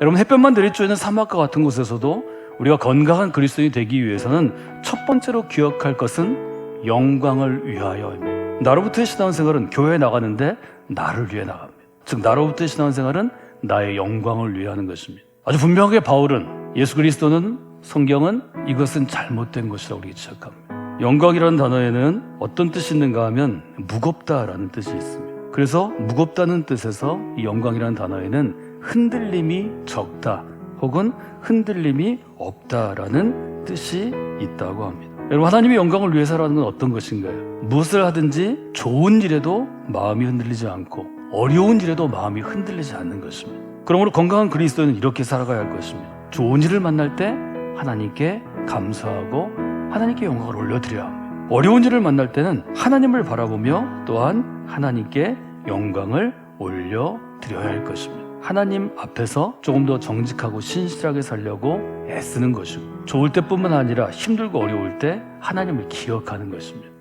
여러분 햇볕만 있는 사막과 같은 곳에서도 우리가 건강한 그리스도인이 되기 위해서는 첫 번째로 기억할 것은 영광을 위하여입니다. 나로부터의 신앙생활은 교회에 나가는데 나를 위해 나갑니다. 즉 나로부터의 신앙생활은 나의 영광을 위해 하는 것입니다. 아주 분명하게 바울은 예수 그리스도는 성경은 이것은 잘못된 것이라고 우리 지적합니다. 영광이라는 단어에는 어떤 뜻이 있는가 하면 무겁다라는 뜻이 있습니다. 그래서 무겁다는 뜻에서 이 영광이라는 단어에는 흔들림이 적다 혹은 흔들림이 없다라는 뜻이 있다고 합니다. 여러분 하나님의 영광을 위해서라는 건 어떤 것인가요? 무엇을 하든지 좋은 일에도 마음이 흔들리지 않고 어려운 일에도 마음이 흔들리지 않는 것입니다. 그러므로 건강한 그리스도인은 이렇게 살아가야 할 것입니다. 좋은 일을 만날 때 하나님께 감사하고 하나님께 영광을 올려드려야 합니다. 어려운 일을 만날 때는 하나님을 바라보며 또한 하나님께 영광을 올려드려야 할 것입니다. 하나님 앞에서 조금 더 정직하고 신실하게 살려고 애쓰는 것이고 좋을 때뿐만 아니라 힘들고 어려울 때 하나님을 기억하는 것입니다.